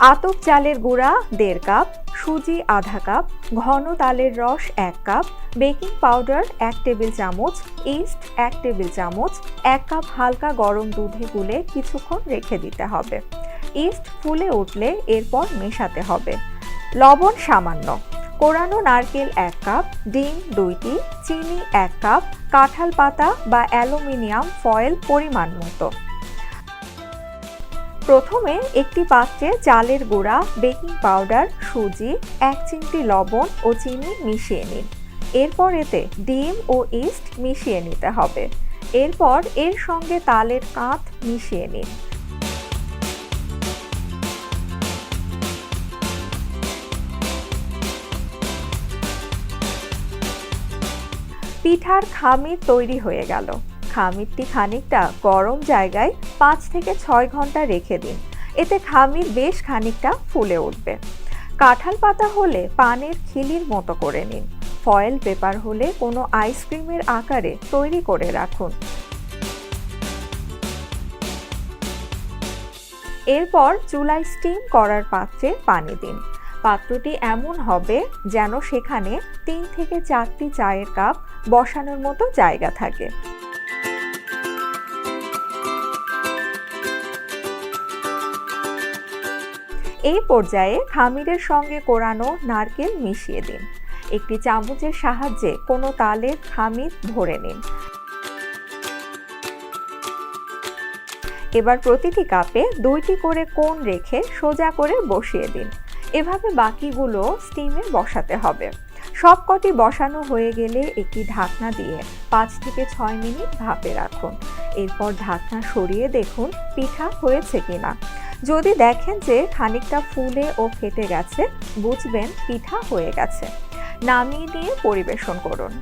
আতপ চালের গুঁড়া দেড় কাপ, সুজি আধা কাপ, ঘন তালের রস এক কাপ, বেকিং পাউডার এক টেবিল চামচ, ইস্ট এক টেবিল চামচ, এক কাপ হালকা গরম দুধে গুলে কিছুক্ষণ রেখে দিতে হবে। ইস্ট ফুলে উঠলে এরপর মেশাতে হবে। লবণ সামান্য। কোরানো নারকেল এক কাপ, ডিম দুইটি, চিনি এক কাপ, কাঁঠাল পাতা বা অ্যালুমিনিয়াম ফয়েল পরিমাণ মতো। প্রথমে একটি পাত্রে চালের গুঁড়া, বেকিং পাউডার, সুজি, এক চিমটি লবণ ও চিনি মিশিয়ে নিন। এরপর এতে ডিম ও ইস্ট মিশিয়ে নিতে হবে। এরপর এর সঙ্গে তালের কাঁধ মিশিয়ে নিন। পিঠার খামির তৈরি হয়ে গেল। খামিরটি খানিকটা গরম জায়গায় পাঁচ থেকে ছয় ঘণ্টা রেখে দিন। এতে খামির বেশ খানিকটা ফুলে উঠবে। কাঁঠাল পাতা হলে পানের খিলির মতো করে নিন। ফয়েল পেপার হলে কোনো আইসক্রিমের আকারে তৈরি করে রাখুন। এরপর চুলায় স্টিম করার পাত্রে পানি দিন। পাত্রটি এমন হবে যেন সেখানে তিন থেকে চারটি চায়ের কাপ বসানোর মতো জায়গা থাকে। এই পর্যায়ে খামিরের সঙ্গে কোরানো নারকেল মিশিয়ে দিন। একটি চামচের সাহায্যে কোনো তালের খামির ভরে নিন। এবার প্রতিটি কাপে দুইটি করে কোণ রেখে সোজা করে বসিয়ে দিন। এভাবে বাকিগুলো স্টিমে বসাতে হবে। সবকটি বসানো হয়ে গেলে একটি ঢাকনা দিয়ে পাঁচ থেকে ছয় মিনিট ভাপে রাখুন। এরপর ঢাকনা সরিয়ে দেখুন পিঠা হয়েছে কিনা। যদি দেখেন যে খানিকটা ফুলে ও ফেটে গেছে, বুঝবেন পিঠা হয়ে গেছে। নামিয়ে দিয়ে পরিবেশন করুন।